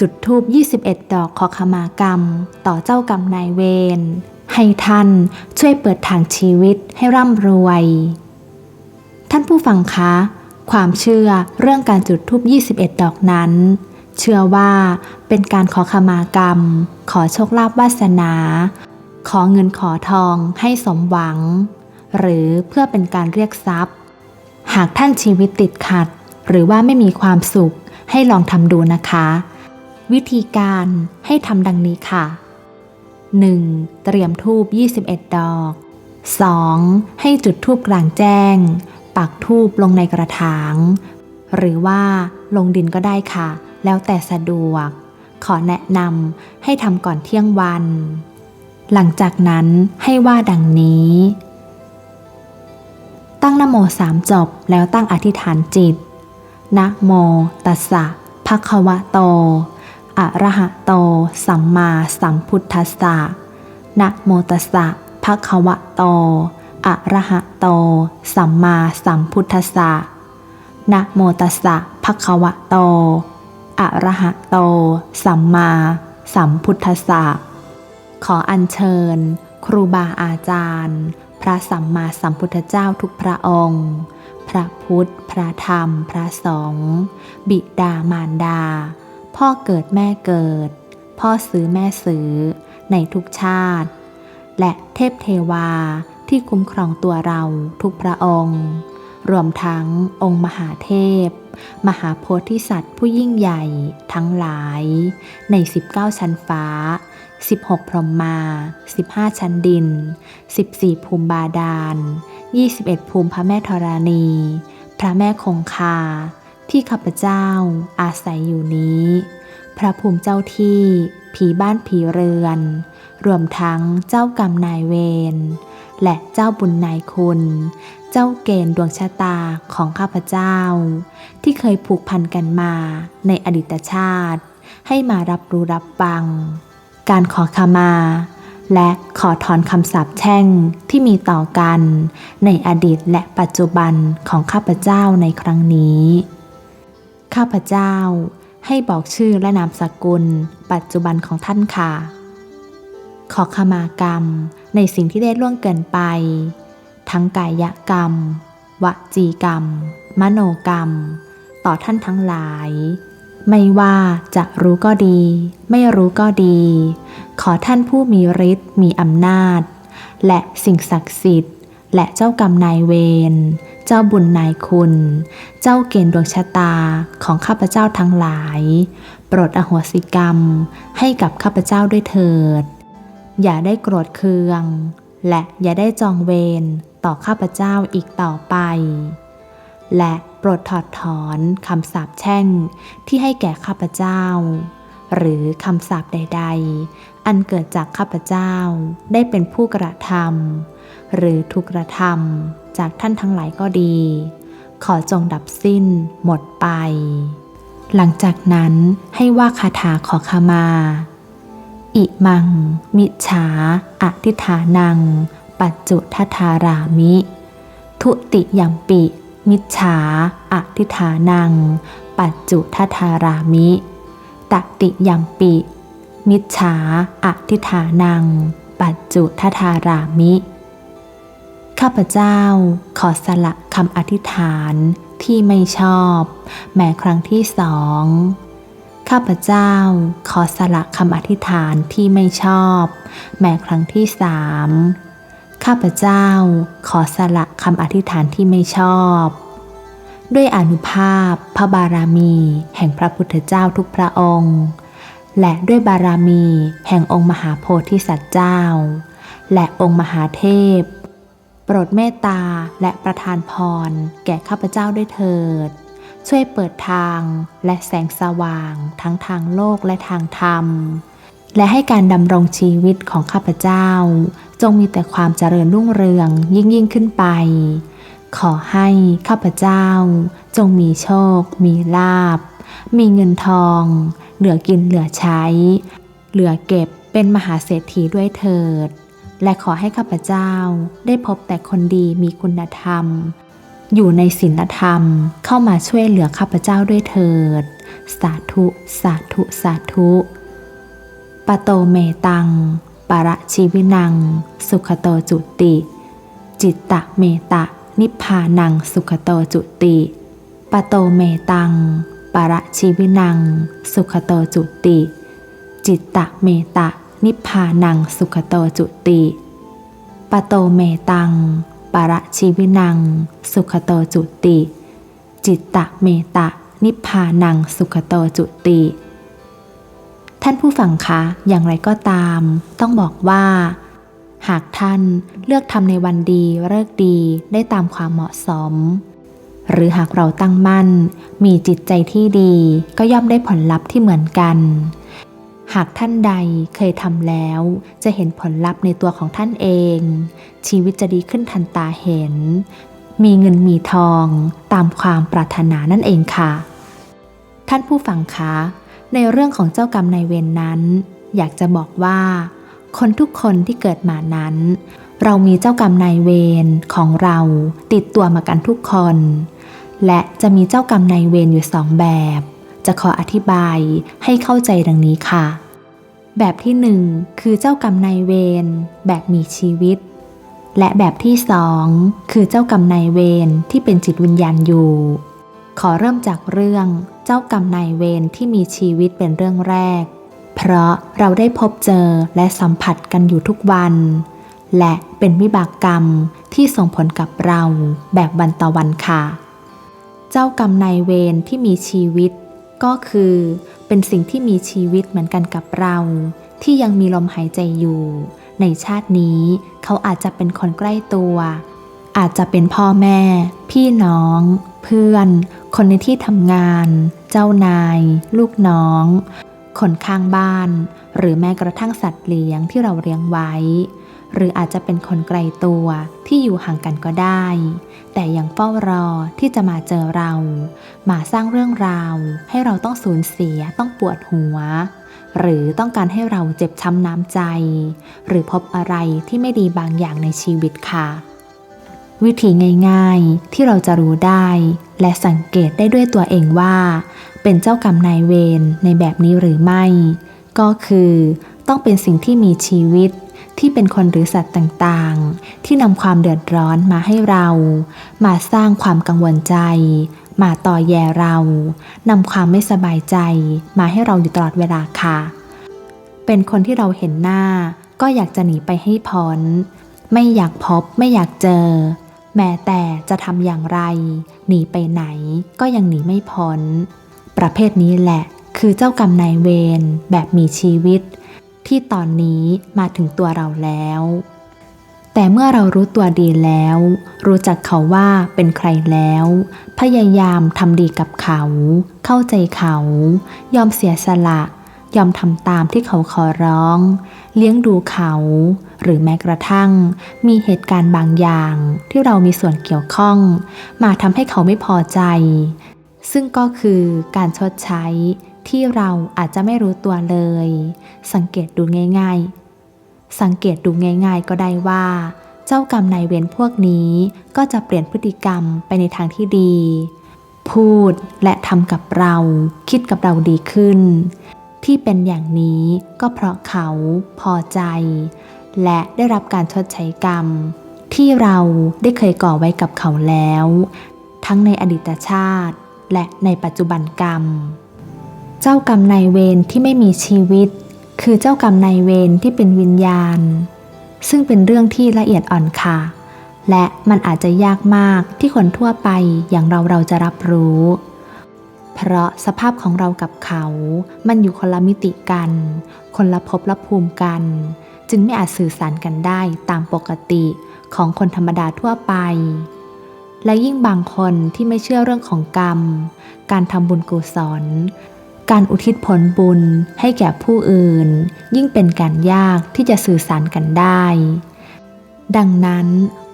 จุดธูป21 ดอกขอขมากรรม ต่อเจ้ากรรมนายเวร ให้ท่านช่วยเปิดทางชีวิตให้ร่ำรวย ท่านผู้ฟังคะ ความเชื่อเรื่องการจุดธูป21 ดอกนั้น เชื่อว่าเป็นการขอขมากรรม ขอโชคลาภวาสนา ขอเงินขอทองให้สมหวัง หรือเพื่อเป็นการเรียกทรัพย์ หากท่านชีวิตติดขัด หรือว่าไม่มีความสุขให้ลองทำดูนะคะ วิธีการให้ทำดังนี้ค่ะ 1. เตรียมทูบ21 ดอก 2. ให้จุดทูบกลางแจ้ง ปักทูบลงในกระถาง หรือว่าลงดินก็ได้ค่ะ แล้วแต่สะดวก ขอแนะนำให้ทำก่อนเที่ยงวัน หลังจากนั้นให้ว่าดังนี้ ตั้งนโมสามจบแล้วตั้งอธิษฐานจิตนะโมตัสสะภะคะวะโต อะระหะโต สัมมาสัมพุทธัสสะนะโมตัสสะภะคะวะโต อะระหะโต สัมมาสัมพุทธัสสะนะโมตัสสะภะคะวะโต อะระหะโต สัมมาสัมพุทธัสสะขออัญเชิญ ครูบาอาจารย์ พระสัมมาสัมพุทธเจ้าทุกพระองค์ พระพุทธ พระธรรม พระสงฆ์ บิดามารดา พ่อเกิดแม่เกิด พ่อซื้อแม่ซื้อ ในทุกชาติ และเทพเทวาที่คุ้มครองตัวเราทุกพระองค์ รวมทั้งองค์มหาเทพ มหาโพธิสัตว์ผู้ยิ่งใหญ่ทั้งหลาย ใน 19 ชั้นฟ้า 16 พรหมมา 15 ชั้นดิน 14 ภูมิบาดาล 21 ภูมิพระแม่ธรณี พระแม่คงคา ที่ข้าพเจ้าอาศัยอยู่นี้ พระภูมิเจ้าที่ ผีบ้านผีเรือน รวมทั้งเจ้ากรรมนายเวร และเจ้าบุญนายคุณ เจ้าเกณฑ์ดวงชะตาของข้าพเจ้า ที่เคยผูกพันกันมาในอดีตชาติ ให้มารับรู้รับฟัง การขอขมา และขอถอนคำสาปแช่งที่มีต่อกัน ในอดีตและปัจจุบันของข้าพเจ้าในครั้งนี้ ข้าพเจ้า ให้บอกชื่อและนามสกุล ปัจจุบันของท่านค่ะ ขอขมากรรมในสิ่งที่ได้ล่วงเกินไป ทั้งกายกรรม วจีกรรม มโนกรรม ต่อท่านทั้งหลาย ไม่ว่าจะรู้ก็ดี ไม่รู้ก็ดี ขอท่านผู้มีฤทธิ์มีอำนาจ และสิ่งศักดิ์สิทธิ์ และเจ้ากรรมนายเวร เจ้าบุญนายคุณ เจ้าเกณฑ์ดวงชะตาของข้าพเจ้าทั้งหลาย โปรดอโหสิกรรมให้กับข้าพเจ้าด้วยเถิด อย่าได้โกรธเคือง และอย่าได้จองเวรต่อข้าพเจ้าอีกต่อไป และโปรดถอดถอนคำสาปแช่งที่ให้แก่ข้าพเจ้า หรือคำสาปใด ๆ อันเกิดจากข้าพเจ้าได้เป็นผู้กระทำหรือถูกกระทำ จากท่านทั้งหลายก็ดี ขอจงดับสิ้น หมดไป หลังจากนั้นให้ว่าคาถาขอขมา อิมัง มิฉาอธิฐานัง ปัจจุทัทารามิ ทุติยัมปิ มิฉาอธิฐานัง ปัจจุทัทารามิตติยัมปิ มิฉาอธิฐานัง ปัจจุทัทารามิ ข้าพเจ้าขอสละคำอธิษฐานที่ไม่ชอบ แม้ครั้งที่สองข้าพเจ้าขอสละคำอธิษฐานที่ไม่ชอบ แม้ครั้งที่สามข้าพเจ้าขอสละคำอธิษฐานที่ไม่ชอบ ด้วยอนุภาพพระบารมีแห่งพระพุทธเจ้าทุกพระองค์ และด้วยบารมีแห่งองค์มหาโพธิสัตว์เจ้า และองค์มหาเทพ โปรดเมตตาและประทานพร แก่ข้าพเจ้าด้วยเถิด ช่วยเปิดทางและแสงสว่างทั้งทางโลกและทางธรรม และให้การดำรงชีวิตของข้าพเจ้า จงมีแต่ความเจริญรุ่งเรืองยิ่งยิ่งขึ้นไป ขอให้ข้าพเจ้า จงมีโชค มีลาบ มีเงินทอง เหลือกินเหลือใช้ เหลือเก็บเป็นมหาเศรษฐีด้วยเถิด และขอให้ข้าพเจ้าได้พบแต่คนดีมีคุณธรรม อยู่ในศีลธรรมเข้ามาช่วยเหลือข้าพเจ้าด้วยเถิด สาธุ สาธุ สาธุปโตเมตัง ปะระชีวินัง สุขโตจุติ จิตตะเมตะ นิพพานังสุขโตจุติปโตเมตัง ปะระชีวินัง สุขโตจุติ จิตตะเมตะ นิพพานังสุขโตจุติปโตเมตังปะระชีวินัง สุขโตจุติ จิตตะเมตะ นิพพานังสุขโตจุติ ท่านผู้ฟังคะอย่างไรก็ตาม ต้องบอกว่า หากท่านเลือกทำในวันดีเลิกดีได้ตามความเหมาะสม หรือหากเราตั้งมั่น มีจิตใจที่ดีก็ย่อมได้ผลลัพธ์ที่เหมือนกัน หากท่านใดเคยทำแล้ว จะเห็นผลลัพธ์ในตัวของท่านเอง ชีวิตจะดีขึ้นทันตาเห็น มีเงินมีทองตามความปรารถนานั่นเองค่ะ ท่านผู้ฟังคะ ในเรื่องของเจ้ากรรมนายเวรนนั้น อยากจะบอกว่า คนทุกคนที่เกิดมานั้น เรามีเจ้ากรรมนายเวรของเราติดตัวมากันทุกคน และจะมีเจ้ากรรมนายเวรอยู่สองแบบจะขออธิบายให้เข้าใจดังนี้ค่ะ แบบที่หนึ่งคือเจ้ากรรมนายเวรแบบมีชีวิต และแบบที่สองคือเจ้ากรรมนายเวรที่เป็นจิตวิญญาณอยู่ ขอเริ่มจากเรื่องเจ้ากรรมนายเวรที่มีชีวิตเป็นเรื่องแรก เพราะเราได้พบเจอและสัมผัสกันอยู่ทุกวัน และเป็นวิบากกรรมที่ส่งผลกับเราแบบวันต่อวันค่ะ เจ้ากรรมนายเวรที่มีชีวิต ก็คือ เป็นสิ่งที่มีชีวิตเหมือนกันกับเรา ที่ยังมีลมหายใจอยู่ ในชาตินี้เขาอาจจะเป็นคนใกล้ตัว อาจจะเป็นพ่อแม่ พี่น้อง เพื่อน คนในที่ทำงาน เจ้านาย ลูกน้อง คนข้างบ้าน หรือแม้กระทั่งสัตว์เลี้ยงที่เราเลี้ยงไว้ หรืออาจจะเป็นคนไกลตัวที่อยู่ห่างกันก็ได้ แต่ยังเฝ้ารอที่จะมาเจอเรา มาสร้างเรื่องราว ให้เราต้องสูญเสียต้องปวดหัว หรือต้องการให้เราเจ็บช้ำน้ำใจ หรือพบอะไรที่ไม่ดีบางอย่างในชีวิตค่ะ วิธีง่ายๆที่เราจะรู้ได้ และสังเกตได้ด้วยตัวเองว่า เป็นเจ้ากรรมนายเวรในแบบนี้หรือไม่ ก็คือ ต้องเป็นสิ่งที่มีชีวิต ที่เป็นคนหรือสัตว์ต่างๆ ที่นำความเดือดร้อนมาให้เรา มาสร้างความกังวลใจ มาต่อแย่เรานำความไม่สบายใจ มาให้เราอยู่ตลอดเวลาค่ะ เป็นคนที่เราเห็นหน้า ก็อยากจะหนีไปให้พ้น ไม่อยากพบไม่อยากเจอ แม้แต่จะทำอย่างไร หนีไปไหนก็ยังหนีไม่พ้น ประเภทนี้แหละ คือเจ้ากรรมนายเวรแบบมีชีวิต ที่ตอนนี้มาถึงตัวเราแล้ว แต่เมื่อเรารู้ตัวดีแล้ว รู้จักเขาว่าเป็นใครแล้ว พยายามทำดีกับเขา เข้าใจเขา ยอมเสียสละ ยอมทำตามที่เขาขอร้อง เลี้ยงดูเขา หรือแม้กระทั่ง มีเหตุการณ์บางอย่างที่เรามีส่วนเกี่ยวข้อง มาทำให้เขาไม่พอใจ ซึ่งก็คือการชดใช้ ที่เราอาจจะไม่รู้ตัวเลย สังเกตดูง่ายๆ สังเกตดูง่ายๆ ก็ได้ว่า เจ้ากรรมนายเวรพวกนี้ก็จะเปลี่ยนพฤติกรรมไปในทางที่ดี พูดและทำกับเรา คิดกับเราดีขึ้น ที่เป็นอย่างนี้ก็เพราะเขาพอใจ และได้รับการชดใช้กรรม ที่เราได้เคยก่อไว้กับเขาแล้ว ทั้งในอดีตชาติ และในปัจจุบันกรรม เจ้ากรรมนายเวรที่ไม่มีชีวิต คือเจ้ากรรมนายเวรที่เป็นวิญญาณ ซึ่งเป็นเรื่องที่ละเอียดอ่อนค่ะ และมันอาจจะยากมากที่คนทั่วไปอย่างเราเราจะรับรู้ เพราะสภาพของเรากับเขา มันอยู่คนละมิติกัน คนละภพละภูมิกัน จึงไม่อาจสื่อสารกันได้ตามปกติของคนธรรมดาทั่วไปและยิ่งบางคนที่ไม่เชื่อเรื่องของกรรม การทำบุญกุศล การอุทิศผลบุญให้แก่ผู้อื่น ยิ่งเป็นการยากที่จะสื่อสารกันได้ ดังนั้น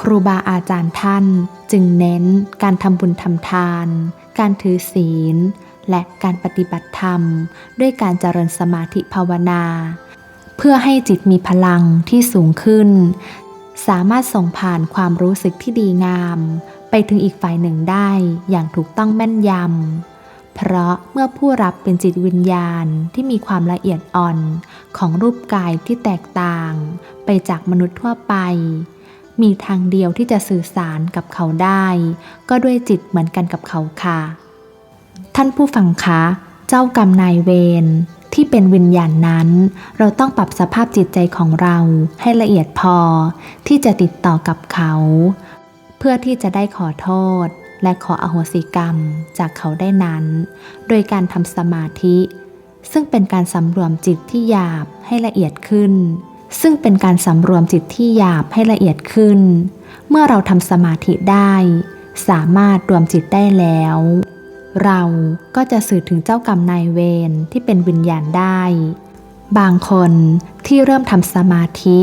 ครูบาอาจารย์ท่านจึงเน้นการทำบุญทำทาน การถือศีล และการปฏิบัติธรรม ด้วยการเจริญสมาธิภาวนา เพื่อให้จิตมีพลังที่สูงขึ้น สามารถส่งผ่านความรู้สึกที่ดีงาม ไปถึงอีกฝ่ายหนึ่งได้อย่างถูกต้องแม่นยำ เพราะเมื่อผู้รับเป็นจิตวิญญาณที่มีความละเอียดอ่อนของรูปกายที่แตกต่าง ไปจากมนุษย์ทั่วไป มีทางเดียวที่จะสื่อสารกับเขาได้ ก็ด้วยจิตเหมือนกันกับเขาค่ะ ท่านผู้ฟังคะ เจ้ากรรมนายเวรที่เป็นวิญญาณนั้น เราต้องปรับสภาพจิตใจของเราให้ละเอียดพอที่จะติดต่อกับเขา เพื่อที่จะได้ขอโทษ และขออโหสิกรรมจากเขาได้นั้น โดยการทำสมาธิ ซึ่งเป็นการสำรวมจิตที่หยาบให้ละเอียดขึ้น ซึ่งเป็นการสำรวมจิตที่หยาบให้ละเอียดขึ้น เมื่อเราทำสมาธิได้ สามารถรวมจิตได้แล้ว เราก็จะสื่อถึงเจ้ากรรมนายเวรที่เป็นวิญญาณได้ บางคนที่เริ่มทำสมาธิ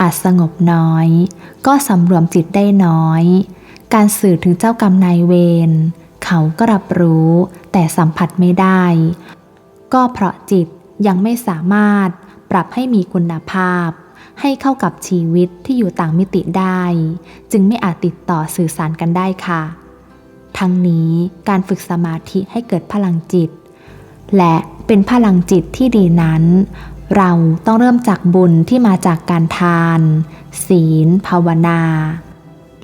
อาจสงบน้อย ก็สำรวมจิตได้น้อย การสื่อถึงเจ้ากรรมนายเวรเขาก็รับรู้แต่สัมผัสไม่ได้ ก็เพราะจิตยังไม่สามารถปรับให้มีคุณภาพ ให้เข้ากับชีวิตที่อยู่ต่างมิติได้ จึงไม่อาจติดต่อสื่อสารกันได้ค่ะ ทั้งนี้การฝึกสมาธิให้เกิดพลังจิต และเป็นพลังจิตที่ดีนั้น เราต้องเริ่มจากบุญที่มาจากการทาน ศีล ภาวนา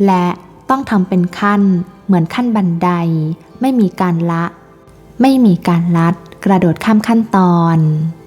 และ ต้องทำเป็นขั้น เหมือนขั้นบันได ไม่มีการละ ไม่มีการลัด กระโดดข้ามขั้นตอนนอกบ้าน